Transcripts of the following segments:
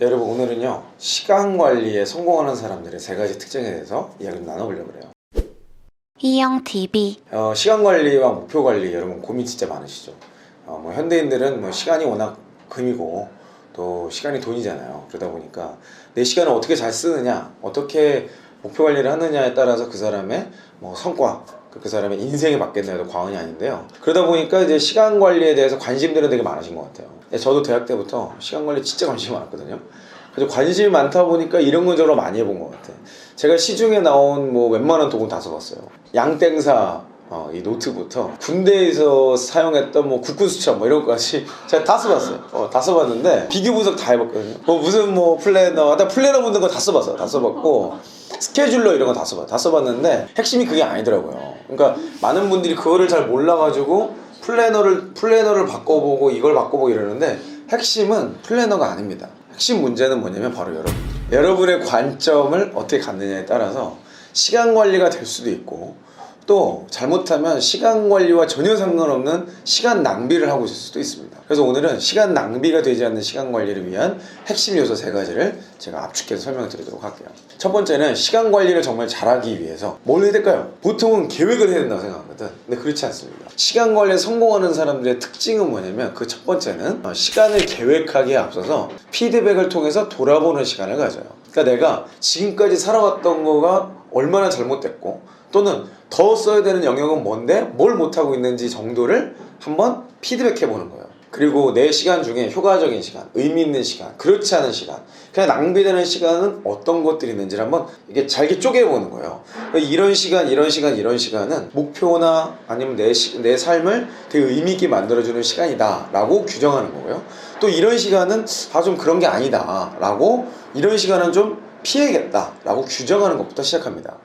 네, 여러분 오늘은요 시간 관리에 성공하는 사람들의 세 가지 특징에 대해서 이야기를 나눠보려고 해요. 희영 TV 어, 시간 관리와 목표 관리 여러분 고민 진짜 많으시죠. 어, 뭐 현대인들은 뭐 시간이 워낙 금이고 또 시간이 돈이잖아요. 그러다 보니까 내 시간을 어떻게 잘 쓰느냐, 어떻게 목표 관리를 하느냐에 따라서 그 사람의 뭐 성과, 그 사람의 인생에 맞겠나 해도 과언이 아닌데요. 그러다 보니까 이제 시간 관리에 대해서 관심들은 되게 많으신 것 같아요. 예, 저도 대학 때부터 시간 관리 진짜 관심이 많았거든요. 그래서 관심이 많다 보니까 이런 건 저로 많이 해본 것 같아요. 제가 시중에 나온 뭐 웬만한 도구 다 써봤어요. 양땡사 어, 이 노트부터 군대에서 사용했던 뭐 국군 수첩 뭐 이런 거까지 제가 다 써봤어요. 어, 다 써봤는데 비교 분석 다 해봤거든요. 뭐 무슨 뭐 플래너, 나 플래너 붙는 거 다 써봤어. 다 써봤고 스케줄러 이런 거 다 써봤, 다 써봤는데 핵심이 그게 아니더라고요. 그러니까 많은 분들이 그거를 잘 몰라가지고 플래너를 플래너를 바꿔보고 이걸 바꿔보고 이러는데 핵심은 플래너가 아닙니다. 핵심 문제는 뭐냐면 바로 여러분. 여러분의 관점을 어떻게 갖느냐에 따라서 시간 관리가 될 수도 있고 또 잘못하면 시간 관리와 전혀 상관없는 시간 낭비를 하고 있을 수도 있습니다. 그래서 오늘은 시간 낭비가 되지 않는 시간 관리를 위한 핵심 요소 세 가지를 제가 압축해서 설명을 드리도록 할게요. 첫 번째는 시간 관리를 정말 잘하기 위해서 뭘 해야 될까요? 보통은 계획을 해야 된다고 생각하거든. 근데 그렇지 않습니다. 시간 관리에 성공하는 사람들의 특징은 뭐냐면 그 첫 번째는 어, 시간을 계획하기에 앞서서 피드백을 통해서 돌아보는 시간을 가져요. 그러니까 내가 지금까지 살아왔던 거가 얼마나 잘못됐고 또는 더 써야 되는 영역은 뭔데 뭘 못하고 있는지 정도를 한번 피드백해 보는 거예요. 그리고 내 시간 중에 효과적인 시간, 의미 있는 시간, 그렇지 않은 시간, 그냥 낭비되는 시간은 어떤 것들이 있는지를 한번 이게 잘게 쪼개보는 거예요. 이런 시간, 이런 시간, 이런 시간은 목표나 아니면 내, 시- 내 삶을 되게 의미 있게 만들어주는 시간이다라고 규정하는 거고요. 또 이런 시간은 아, 좀 그런 게 아니다라고 이런 시간은 좀 피해야겠다라고 규정하는 것부터 시작합니다.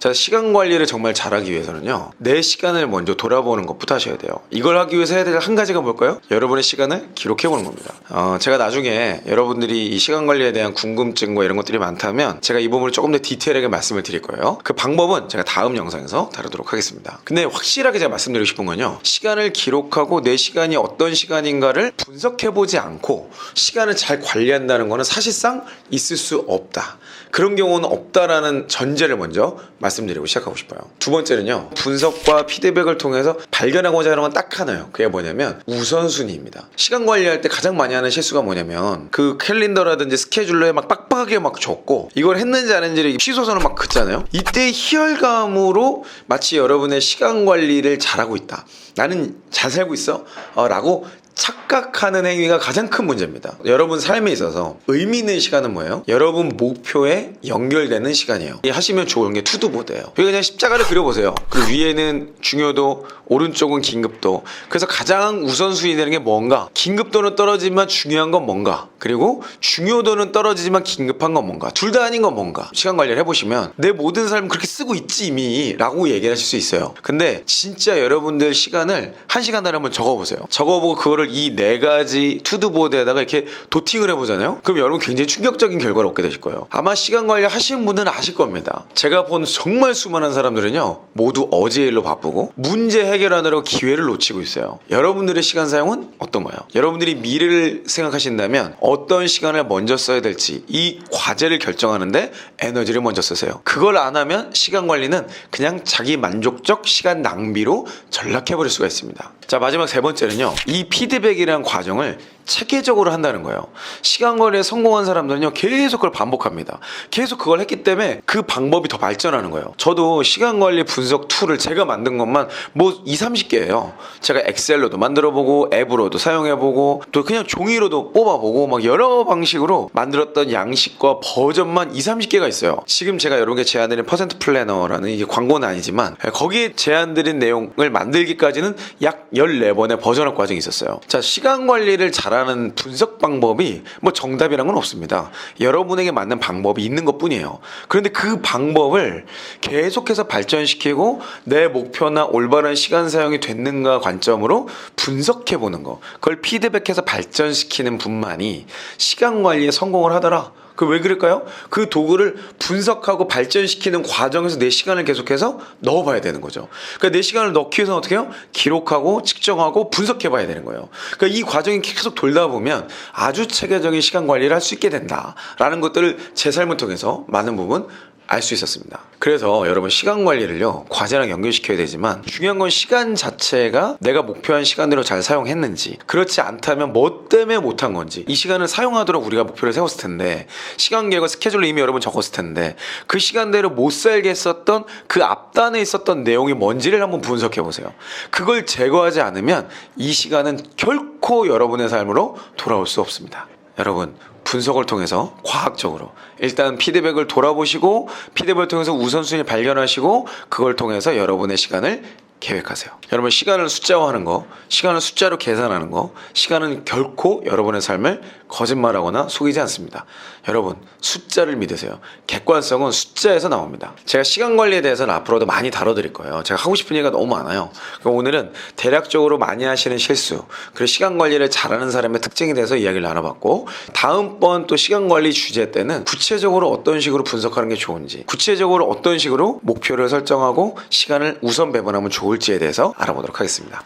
자, 시간 관리를 정말 잘하기 위해서는요, 내 시간을 먼저 돌아보는 것부터 하셔야 돼요. 이걸 하기 위해서 해야 될 한 가지가 뭘까요? 여러분의 시간을 기록해 보는 겁니다. 어, 제가 나중에 여러분들이 이 시간 관리에 대한 궁금증과 이런 것들이 많다면 제가 이 부분을 조금 더 디테일하게 말씀을 드릴 거예요. 그 방법은 제가 다음 영상에서 다루도록 하겠습니다. 근데 확실하게 제가 말씀드리고 싶은 건요, 시간을 기록하고 내 시간이 어떤 시간인가를 분석해 보지 않고 시간을 잘 관리한다는 거는 사실상 있을 수 없다. 그런 경우는 없다라는 전제를 먼저 말씀드 리고 시작하고 싶어요. 두 번째는요, 분석과 피드백을 통해서 발견하고자 하는 건 딱 하나예요. 그게 뭐냐면 우선순위입니다. 시간 관리할 때 가장 많이 하는 실수가 뭐냐면 그 캘린더라든지 스케줄러에 막 빡빡하게 막 적고 이걸 했는지 안 했는지를 취소선을 막 긋잖아요. 이때 희열감으로 마치 여러분의 시간 관리를 잘하고 있다. 나는 잘 살고 있어? 어, 라고 착각하는 행위가 가장 큰 문제입니다. 여러분 삶에 있어서 의미 있는 시간은 뭐예요? 여러분 목표에 연결되는 시간이에요. 이 하시면 좋은 게 투두보드예요. 여기 그냥 십자가를 그려보세요. 그 위에는 중요도, 오른쪽은 긴급도. 그래서 가장 우선순위 되는 게 뭔가? 긴급도는 떨어지지만 중요한 건 뭔가? 그리고 중요도는 떨어지지만 긴급한 건 뭔가? 둘 다 아닌 건 뭔가? 시간 관리를 해보시면 내 모든 삶 그렇게 쓰고 있지 이미 라고 얘기를 하실 수 있어요. 근데 진짜 여러분들 시간을 한 시간 단위 한번 적어보세요. 적어보고 그거를 이 네 가지 투두보드에다가 이렇게 도팅을 해보잖아요. 그럼 여러분 굉장히 충격적인 결과를 얻게 되실 거예요. 아마 시간 관리 하시는 분들은 아실 겁니다. 제가 본 정말 수많은 사람들은요, 모두 어제 일로 바쁘고 문제 해결하느라고 기회를 놓치고 있어요. 여러분들의 시간 사용은 어떤 거예요? 여러분들이 미래를 생각하신다면 어떤 시간을 먼저 써야 될지 이 과제를 결정하는데 에너지를 먼저 쓰세요. 그걸 안 하면 시간 관리는 그냥 자기 만족적 시간 낭비로 전락해버릴 수가 있습니다. 자, 마지막 세 번째는요, 이 피드백 이라는 과정을 체계적으로 한다는 거예요. 시간 관리에 성공한 사람들은요, 계속 그걸 반복합니다. 계속 그걸 했기 때문에 그 방법이 더 발전하는 거예요. 저도 시간 관리 분석 툴을 제가 만든 것만 뭐 2, 30개예요. 제가 엑셀로도 만들어 보고, 앱으로도 사용해 보고, 또 그냥 종이로도 뽑아 보고, 막 여러 방식으로 만들었던 양식과 버전만 2, 30개가 있어요. 지금 제가 여러분께 제안드린 퍼센트 플래너라는 이게 광고는 아니지만, 거기에 제안드린 내용을 만들기까지는 약 14번의 버전업 과정이 있었어요. 자, 시간 관리를 잘하 는 분석 방법이 뭐 정답이란 건 없습니다. 여러분에게 맞는 방법이 있는 것 뿐이에요. 그런데 그 방법을 계속해서 발전시키고 내 목표나 올바른 시간 사용이 됐는가 관점으로 분석해 보는 거. 그걸 피드백해서 발전시키는 분만이 시간 관리에 성공을 하더라. 그 왜 그럴까요? 그 도구를 분석하고 발전시키는 과정에서 내 시간을 계속해서 넣어봐야 되는 거죠. 그러니까 내 시간을 넣기 위해서 어떻게 해요? 기록하고 측정하고 분석해봐야 되는 거예요. 그러니까 이 과정이 계속 돌다 보면 아주 체계적인 시간 관리를 할 수 있게 된다라는 것들을 제 삶을 통해서 많은 부분 알 수 있었습니다. 그래서 여러분 시간 관리를요 과제랑 연결시켜야 되지만 중요한 건 시간 자체가 내가 목표한 시간대로 잘 사용했는지 그렇지 않다면 뭐 때문에 못한 건지 이 시간을 사용하도록 우리가 목표를 세웠을 텐데 시간 계획과 스케줄을 이미 여러분 적었을 텐데 그 시간대로 못 살게 했었던 그 앞단에 있었던 내용이 뭔지를 한번 분석해 보세요. 그걸 제거하지 않으면 이 시간은 결코 여러분의 삶으로 돌아올 수 없습니다. 여러분 분석을 통해서 과학적으로 일단 피드백을 돌아보시고 피드백을 통해서 우선순위 발견하시고 그걸 통해서 여러분의 시간을 계획하세요. 여러분 시간을 숫자화하는 거, 시간을 숫자로 계산하는 거, 시간은 결코 여러분의 삶을 거짓말하거나 속이지 않습니다. 여러분 숫자를 믿으세요. 객관성은 숫자에서 나옵니다. 제가 시간 관리에 대해서는 앞으로도 많이 다뤄드릴 거예요. 제가 하고 싶은 얘기가 너무 많아요. 오늘은 대략적으로 많이 하시는 실수, 그리고 시간 관리를 잘하는 사람의 특징에 대해서 이야기를 나눠봤고 다음번 또 시간 관리 주제 때는 구체적으로 어떤 식으로 분석하는 게 좋은지, 구체적으로 어떤 식으로 목표를 설정하고 시간을 우선 배분하면 좋을지에 대해서 알아보도록 하겠습니다.